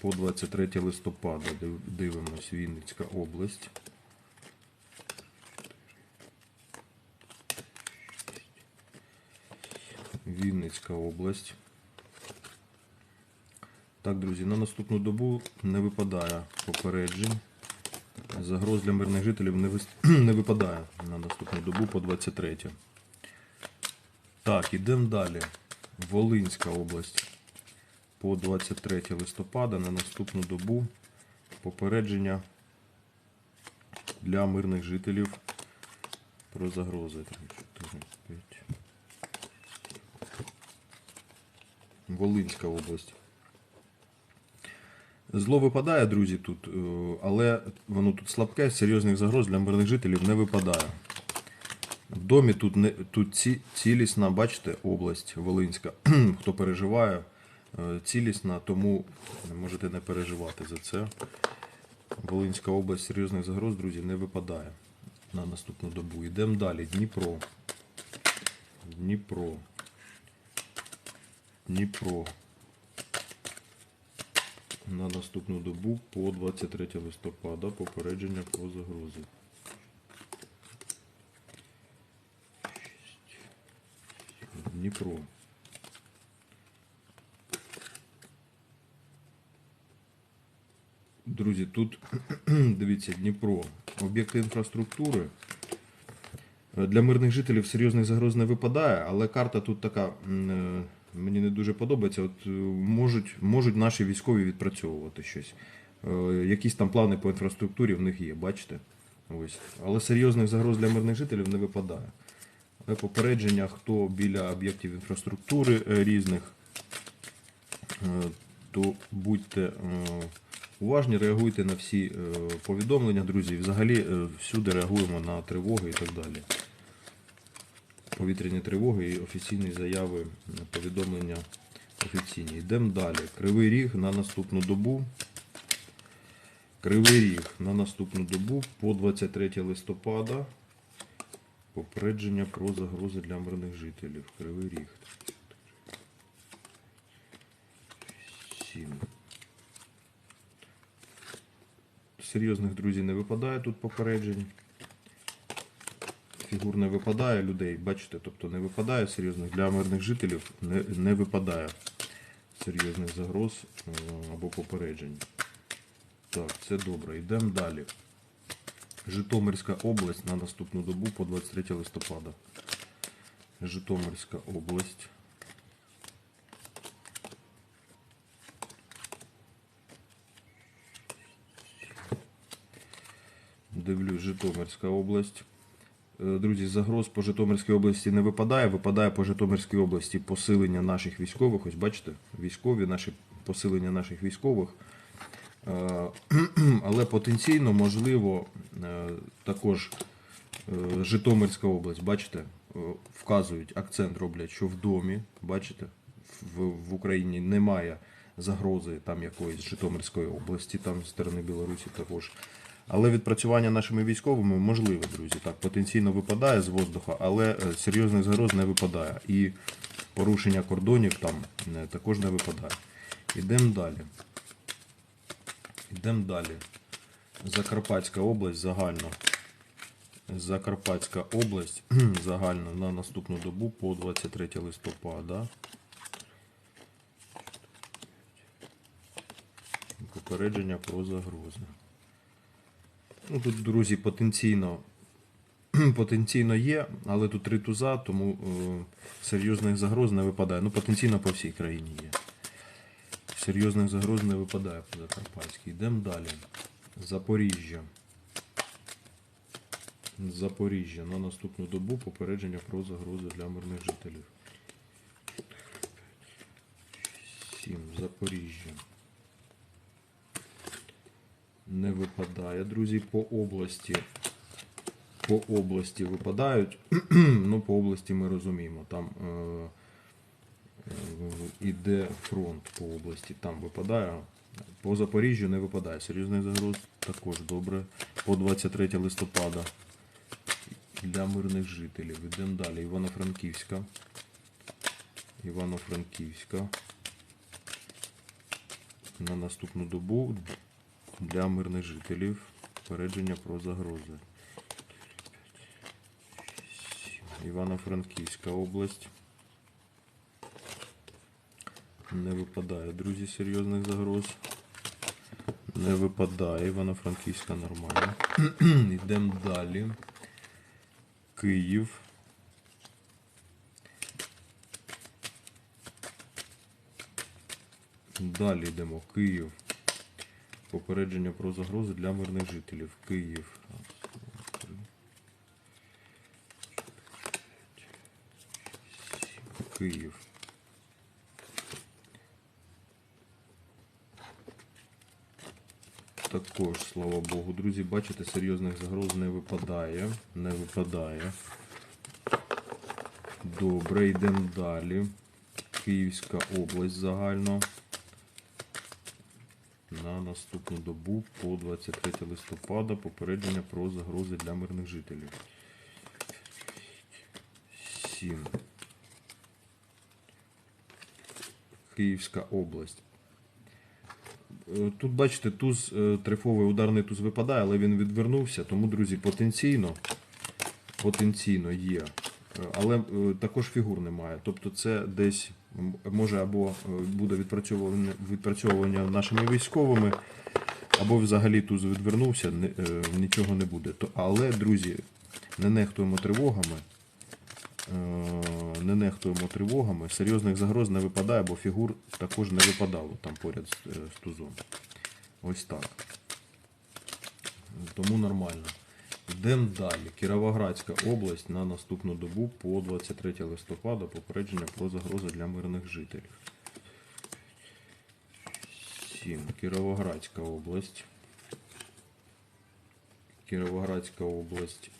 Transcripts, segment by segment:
по 23 листопада. Див- Дивимось, Вінницька область. Вінницька область. Так, друзі, на наступну добу не випадає попереджень. Загроз для мирних жителів не, вис- не випадає на наступну добу по 23. Так, ідемо далі. Волинська область по 23 листопада на наступну добу попередження для мирних жителів про загрози. 3, 4, 5. Волинська область. Зло випадає, друзі, тут, е, але воно тут слабке, серйозних загроз для мирних жителів не випадає. В домі тут, не, тут ці, цілісна, бачите, область Волинська. Хто переживає, цілісна, тому можете не переживати за це. Волинська область серйозних загроз, друзі, не випадає на наступну добу. Йдемо далі. Дніпро. Дніпро. Дніпро. На наступну добу по 23 листопада попередження про загрози. Дніпро. Друзі, тут дивіться, Дніпро. Об'єкти інфраструктури. Е, Для мирних жителів серйозних загроз не випадає, але карта тут така е, мені не дуже подобається. От е, можуть, можуть наші військові відпрацьовувати щось. Якісь там плани по інфраструктурі в них є, бачите? Ось. Але серйозних загроз для мирних жителів не випадає. Але попередження, хто біля об'єктів інфраструктури різних, то будьте уважні, реагуйте на всі е, повідомлення, друзі. Взагалі е, всюди реагуємо на тривоги і так далі. Повітряні тривоги і офіційні заяви, е, повідомлення офіційні. Йдемо далі. Кривий ріг на наступну добу. Кривий ріг на наступну добу по 23 листопада. Попередження про загрози для мирних жителів. Кривий ріг. 7. Серйозних друзів не випадає тут попереджень. Фігур не випадає людей, бачите, тобто не випадає серйозних для мирних жителів, не, не випадає серйозних загроз е, або попереджень. Так, це добре. Йдемо далі. Житомирська область на наступну добу по 23 листопада. Житомирська область. Дивлюсь, Житомирська область. Е, Друзі, загроз по Житомирській області не випадає. Випадає по Житомирській області посилення наших військових. Ось бачите, військові, наші посилення наших військових. Е, Але потенційно можливо е, також Житомирська область, бачите, вказують, акцент роблять, що в домі, бачите, в, в Україні немає загрози там якоїсь Житомирської області, там з сторони Білорусі також. Але відпрацювання нашими військовими можливе, друзі. Так, потенційно випадає з воздуха, але е, серйозних загроз не випадає. І порушення кордонів там е, також не випадає. Ідемо далі. Йдемо далі. Закарпатська область загально. Закарпатська область загально на наступну добу по 23 листопада. Попередження про загрози. Ну, тут, друзі, потенційно, потенційно є, але тут три туза, тому е, серйозних загроз не випадає. Ну, потенційно по всій країні є. Серйозних загроз не випадає по Закарпатській. Йдемо далі. Запоріжжя. Запоріжжя. На наступну добу попередження про загрози для мирних жителів. 7. Запоріжжя. Не випадає, друзі, по області. По області випадають. ну, по області ми розуміємо. Там е, е, іде фронт по області, там випадає. По Запоріжжю не випадає. Серйозний загроз також добре. По 23 листопада для мирних жителів. Йдемо далі. Івано-Франківська. Івано-Франківська. на наступну добу для мирних жителів. Попередження про загрози. Івано-Франківська область. Не випадає, друзі, серйозних загроз. Не випадає. Івано-Франківська нормально. Йдемо далі. Київ. Далі йдемо. Київ. Попередження про загрози для мирних жителів. Київ. Київ. Також, слава Богу, друзі, бачите, серйозних загроз не випадає. Не випадає. Добре, йдемо далі. Київська область загально. На наступну добу по 23 листопада попередження про загрози для мирних жителів. 7. Київська область. Е, Тут, бачите, туз е, трифовий ударний туз випадає, але він відвернувся, тому, друзі, потенційно, потенційно є. Е, Але також фігур немає. Тобто це десь може або е, буде відпрацьовування, відпрацьовування нашими військовими, або взагалі туз відвернувся, е, нічого не буде. Але, друзі, не нехтуємо тривогами. Е, Не нехтуємо тривогами. Серйозних загроз не випадає, бо фігур також не випадало там поряд з тузом. Ось так. Тому нормально. Йдемо далі. Кіровоградська область на наступну добу по 23 листопада попередження про загрози для мирних жителів. 7. Кіровоградська область. Кіровоградська область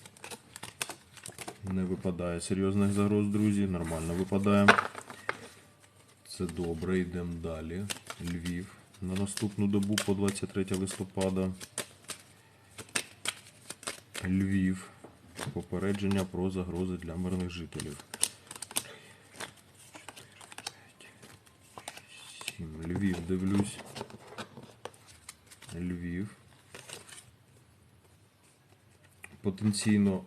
не випадає серйозних загроз, друзі. Нормально випадає. Це добре, йдемо далі. Львів на наступну добу по 23 листопада. Львів. Попередження про загрози для мирних жителів. Сім. Львів дивлюсь. Львів. Потенційно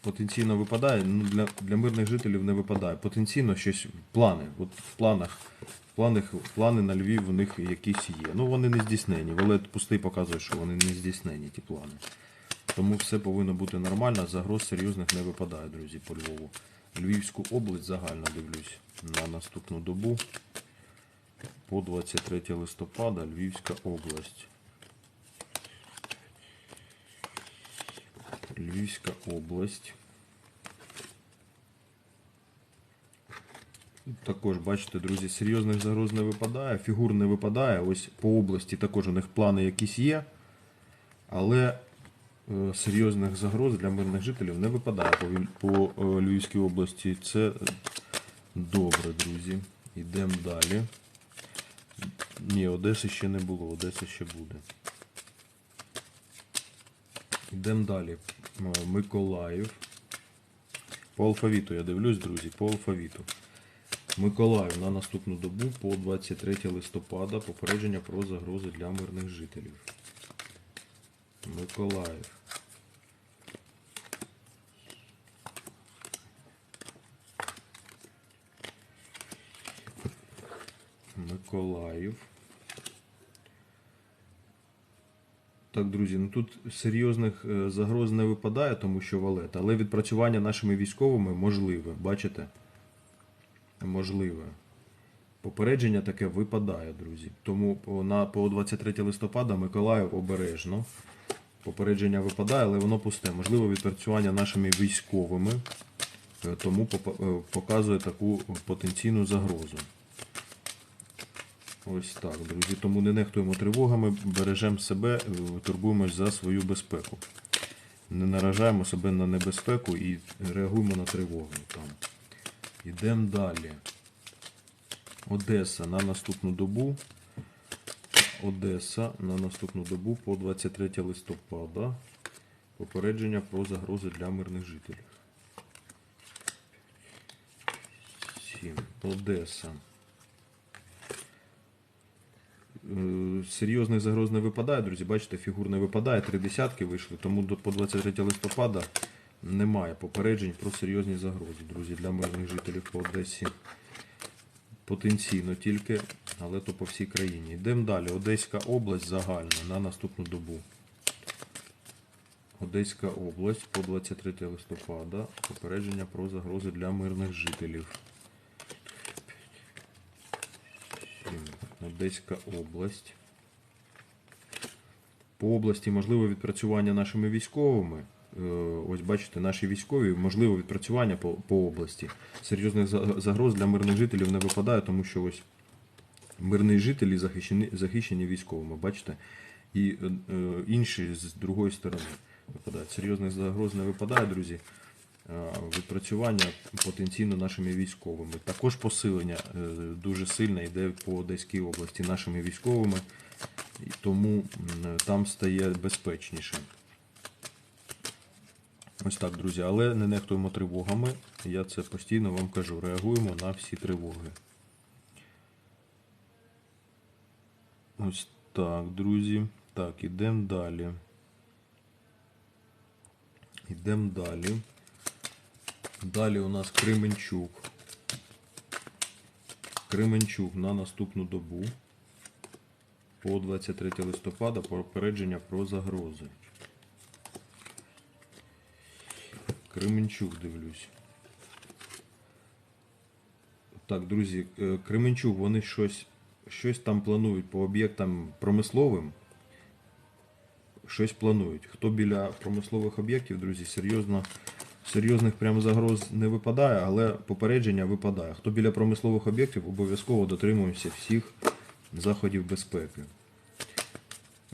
потенційно випадає, ну для, для мирних жителів не випадає. Потенційно щось плани. От в планах, в планах, плани на Львів у них якісь є. Ну вони не здійснені. Валет пустий показує, що вони не здійснені, ті плани. Тому все повинно бути нормально, загроз серйозних не випадає, друзі, по Львову. Львівську область загально дивлюсь на наступну добу. По 23 листопада Львівська область. Львівська область. Також, бачите, друзі, серйозних загроз не випадає, фігур не випадає. Ось по області також у них плани якісь є. Але серйозних загроз для мирних жителів не випадає по, е, Львівській області. Це е, добре, друзі. Йдемо далі. Ні, Одеси ще не було, Одеса ще буде. Йдемо далі. Миколаїв. По алфавіту я дивлюсь, друзі, по алфавіту. Миколаїв на наступну добу по 23 листопада попередження про загрози для мирних жителів. Миколаїв. Миколаїв. Так, друзі, ну тут серйозних е, загроз не випадає, тому що валет, але відпрацювання нашими військовими можливе. Бачите? Можливе. Попередження таке випадає, друзі. Тому на, по 23 листопада Миколаїв обережно. Попередження випадає, але воно пусте. Можливо, відпрацювання нашими військовими, е, тому е, показує таку потенційну загрозу. Ось так, друзі. Тому не нехтуємо тривогами, бережемо себе, е, турбуємось за свою безпеку. Не наражаємо себе на небезпеку і реагуємо на тривогу. Там. Йдемо далі. Одеса на наступну добу. Одеса на наступну добу по 23 листопада. Попередження про загрози для мирних жителів. 7. Одеса. Е, серйозних загроз не випадає, друзі. Бачите, фігур не випадає, три десятки вийшли, тому по 23 листопада немає попереджень про серйозні загрози, друзі, для мирних жителів по Одесі. Потенційно тільки, але то по всій країні. Йдемо далі. Одеська область загальна на наступну добу. Одеська область по 23 листопада. Попередження про загрози для мирних жителів. Одеська область. По області можливо відпрацювання нашими військовими. Е, Ось бачите, наші військові, можливо відпрацювання по, по області. Серйозних загроз для мирних жителів не випадає, тому що ось мирні жителі захищені, захищені військовими, бачите? І е, е, інші з другої сторони випадають. Серйозних загроз не випадає, друзі. Е, Відпрацювання потенційно нашими військовими. Також посилення е, дуже сильне йде по Одеській області нашими військовими, тому там стає безпечніше. Ось так, друзі, але не нехтуємо тривогами. Я це постійно вам кажу. Реагуємо на всі тривоги. Ось так, друзі. Так, ідемо далі. Ідемо далі. Далі у нас Кременчук. Кременчук на наступну добу. По 23 листопада попередження про загрози. Кременчук дивлюсь. Так, друзі, е, Кременчук, вони щось, щось там планують по об'єктам промисловим. Щось планують. Хто біля промислових об'єктів, друзі, серйозно, серйозних прям загроз не випадає, але попередження випадає. Хто біля промислових об'єктів, обов'язково дотримуємося всіх заходів безпеки.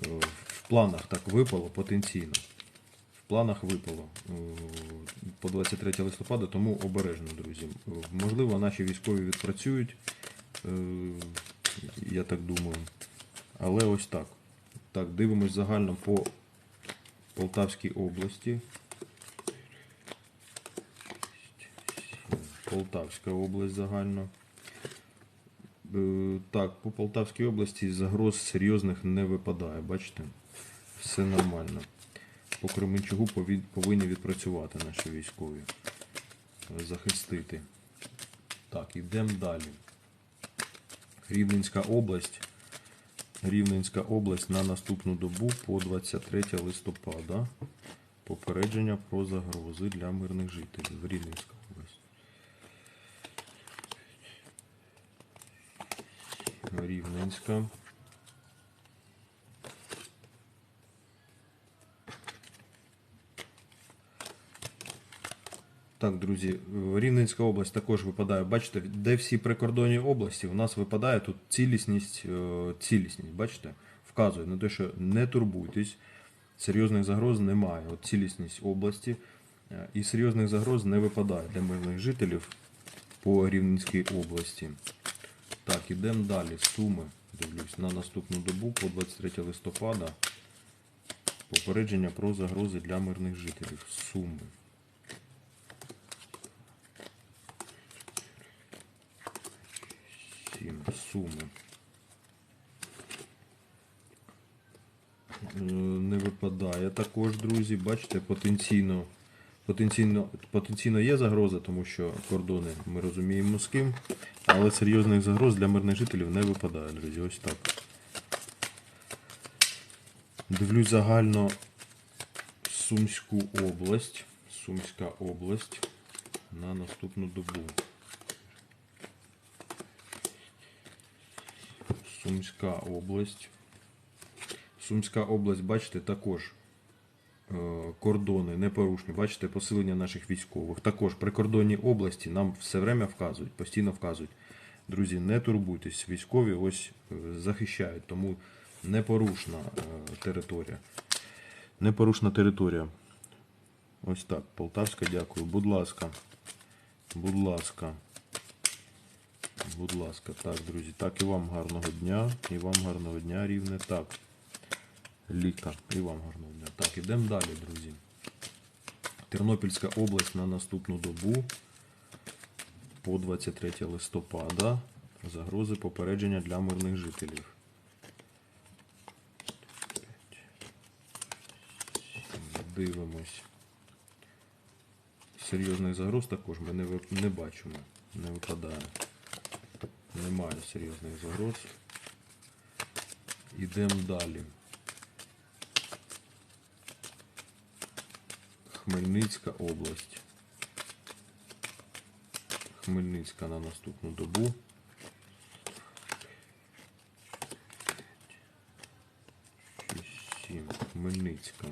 Е, В планах так випало потенційно. В планах випало е, по 23 листопада, тому обережно, друзі. Е, Можливо, наші військові відпрацюють, я так думаю. Але ось так. Так, дивимось загально по Полтавській області. Полтавська область загально. Е, Так, по Полтавській області загроз серйозних не випадає, бачите? Все нормально. По Кременчугу повинні відпрацювати наші військові. е, Захистити. Так, йдемо далі. Рівненська область. Рівненська область на наступну добу по 23 листопада. Попередження про загрози для мирних жителів. Рівненська область. Рівненська. Так, друзі, Рівненська область також випадає. Бачите, де всі прикордонні області, у нас випадає тут цілісність, е, цілісність, бачите, вказує на те, що не турбуйтесь, серйозних загроз немає. От цілісність області е, і серйозних загроз не випадає для мирних жителів по Рівненській області. Так, ідемо далі. Суми. Дивлюсь на наступну добу по 23 листопада. Попередження про загрози для мирних жителів. Суми. Сім. Суми. Е, Не випадає також, друзі. Бачите, потенційно, потенційно, потенційно є загроза, тому що кордони ми розуміємо з ким. Але серйозних загроз для мирних жителів не випадає, друзі. Ось так. Дивлюсь загально Сумську область. Сумська область на наступну добу. Сумська область. Сумська область, бачите, також кордони непорушні. Бачите, посилення наших військових. Також прикордонні області нам все время вказують, постійно вказують. Друзі, не турбуйтесь, військові ось е, захищають, тому непорушна е, територія. Непорушна територія. Ось так. Полтавська, дякую. Будь ласка. Будь ласка. Будь ласка, так, друзі. Так, і вам гарного дня. І вам гарного дня, рівне. Так лікар. І вам гарного. Так, ідемо далі, друзі. Тернопільська область на наступну добу по 23 листопада. Загрози попередження для мирних жителів. Дивимось. Серйозних загроз також ми не не бачимо, не випадає. Немає серйозних загроз. Ідемо далі. Хмельницька область. Хмельницька на наступну добу. Хмельницька.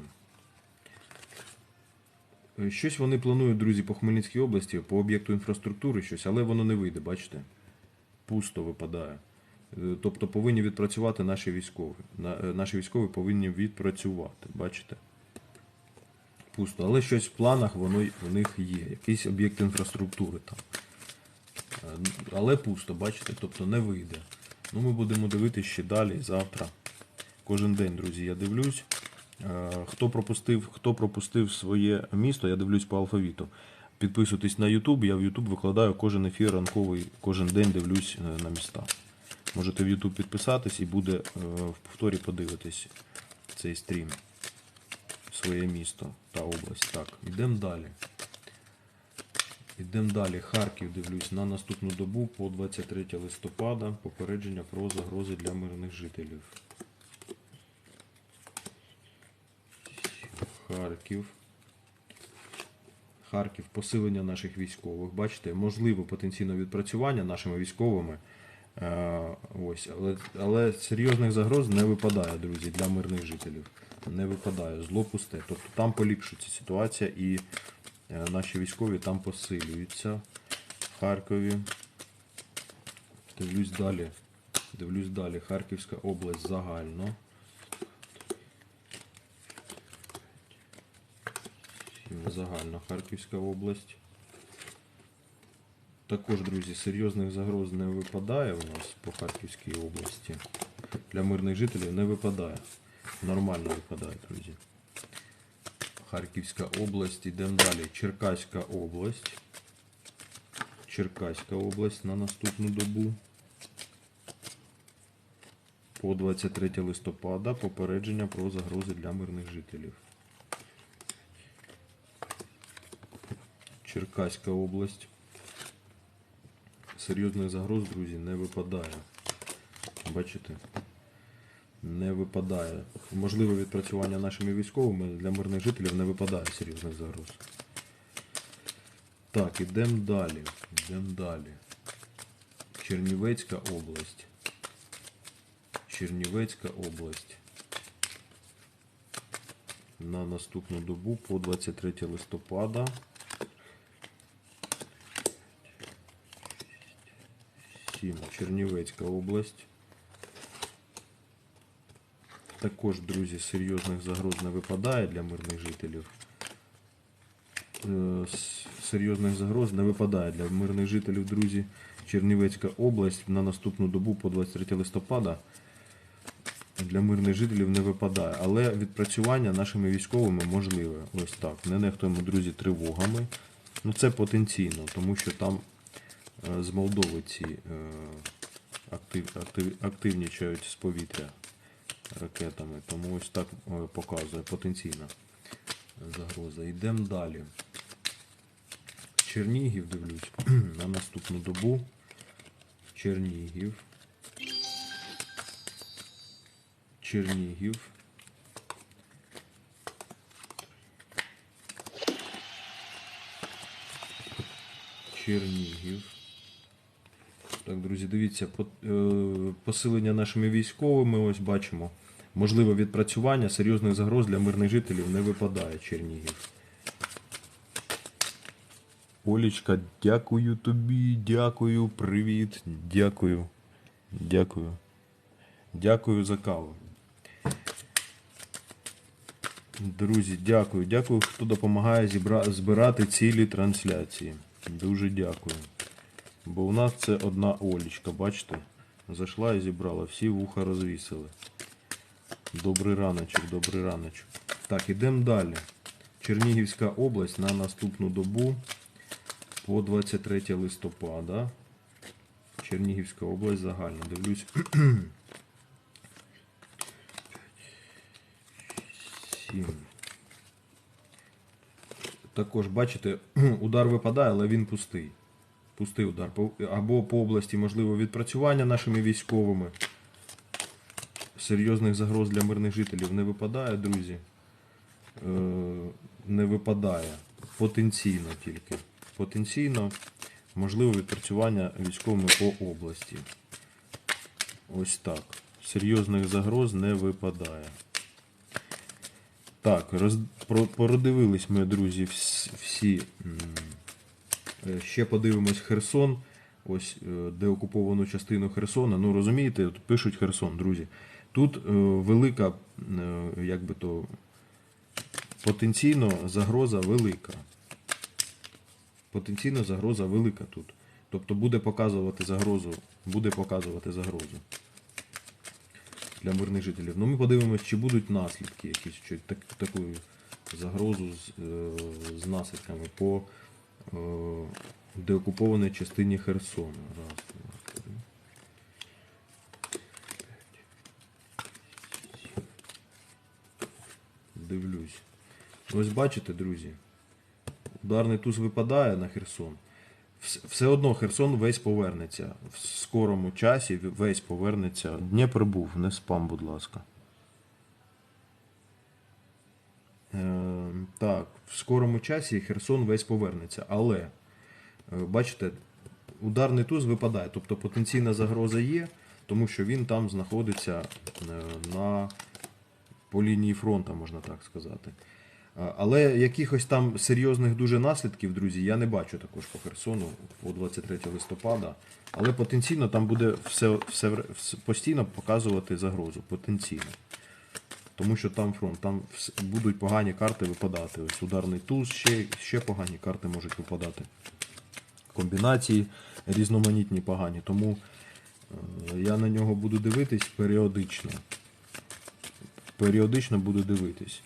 Е, Щось вони планують, друзі, по Хмельницькій області, по об'єкту інфраструктури щось, але воно не вийде, бачите? Пусто випадає. Е, Тобто повинні відпрацювати наші військові. Е, Наші військові повинні відпрацювати, бачите? Пусто. Але щось в планах воно у них є. Якийсь об'єкт інфраструктури там. Е, Але пусто, бачите, тобто не вийде. Ну, ми будемо дивитися ще далі, завтра. Кожен день, друзі, я дивлюсь. Е, Хто пропустив, хто пропустив своє місто, я дивлюсь по алфавіту. Підписуйтесь на YouTube, я в YouTube викладаю кожен ефір ранковий, кожен день дивлюсь е, на міста. Можете в YouTube підписатись і буде в повторі подивитись цей стрім. Своє місто та область. Так, йдемо далі. Йдемо далі. Харків дивлюсь на наступну добу по 23 листопада. Попередження про загрози для мирних жителів. Харків. Харків, посилення наших військових. Бачите, можливо потенційне відпрацювання нашими військовими. Е, ось, але, але серйозних загроз не випадає, друзі, для мирних жителів. Не випадає. Зло пусте. Тобто там поліпшується ситуація і е, наші військові там посилюються. В Харкові. Дивлюсь далі. Дивлюсь далі. Харківська область загально. Загально Харківська область. Також, друзі, серйозних загроз не випадає у нас по Харківській області. Для мирних жителів не випадає. Нормально випадає, друзі. Харківська область, йдемо далі. Черкаська область. Черкаська область на наступну добу. По 23 листопада попередження про загрози для мирних жителів. Черкаська область. Серйозних загроз, друзі, не випадає. Бачите? Не випадає. Можливе відпрацювання нашими військовими для мирних жителів не випадає серйозних загроз. Так, ідемо далі. Ідемо далі. Чернівецька область. Чернівецька область. На наступну добу по 23 листопада. Сім. Чернівецька область. Також, друзі, серйозних загроз не випадає для мирних жителів. Е, Серйозних загроз не випадає для мирних жителів, друзі. Чернівецька область на наступну добу по 23 листопада для мирних жителів не випадає. Але відпрацювання нашими військовими можливе. Ось так. Не нехтуємо, друзі, тривогами. Ну це потенційно, тому що там е, з Молдови ці е, актив, актив, активнічають з повітря ракетами. Тому ось так е, показує потенційна загроза. Йдемо далі. Чернігів дивлюсь на наступну добу. Чернігів. Чернігів. Чернігів. Так, друзі, дивіться, е, посилення нашими військовими, ось бачимо. Можливе відпрацювання серйозних загроз для мирних жителів не випадає Чернігів. Олічка, дякую тобі, дякую, привіт, дякую. Дякую. Дякую за каву. Друзі, дякую. Дякую, хто допомагає збирати цілі трансляції. Дуже дякую. Бо у нас це одна Олічка, бачите? Зайшла і зібрала, всі вуха розвісили. Добрий раночок, добрий раночок. Так, ідемо далі. Чернігівська область на наступну добу по 23 листопада. Чернігівська область загально. Дивлюсь. Сім. також, бачите, удар випадає, але він пустий. Пустий удар. Або по області, можливо, відпрацювання нашими військовими. Серйозних загроз для мирних жителів не випадає, друзі. Е, не випадає. Потенційно тільки. Потенційно можливо відпрацювання військовими по області. Ось так. Серйозних загроз не випадає. Так, роз, про, породивились ми, друзі, вс- всі. Е, Ще подивимось Херсон. Ось е, де окуповану частину Херсона. Ну розумієте, тут пишуть Херсон, друзі. Тут е, велика, як би то, потенційно загроза велика. Потенційно загроза велика тут. Тобто буде показувати загрозу, буде показувати загрозу для мирних жителів. Ну ми подивимось, чи будуть наслідки якісь, чи так, таку загрозу з, з наслідками по е, деокупованій частині Херсону. Раз, два, три. Дивлюсь. Ось бачите, друзі, ударний туз випадає на Херсон. Все одно Херсон весь повернеться. В скорому часі весь повернеться. Дніпр був, не спам, будь ласка. Е, так, в скорому часі Херсон весь повернеться. Але, е, бачите, ударний туз випадає. Тобто потенційна загроза є, тому що він там знаходиться е, на по лінії фронту, можна так сказати. Але якихось там серйозних дуже наслідків, друзі, я не бачу також по Херсону по 23 листопада. Але потенційно там буде все, все, постійно показувати загрозу. Потенційно. Тому що там фронт, там будуть погані карти випадати. Ось ударний туз, ще, ще погані карти можуть випадати. Комбінації різноманітні погані. Тому е, я на нього буду дивитись періодично. Періодично буду дивитись.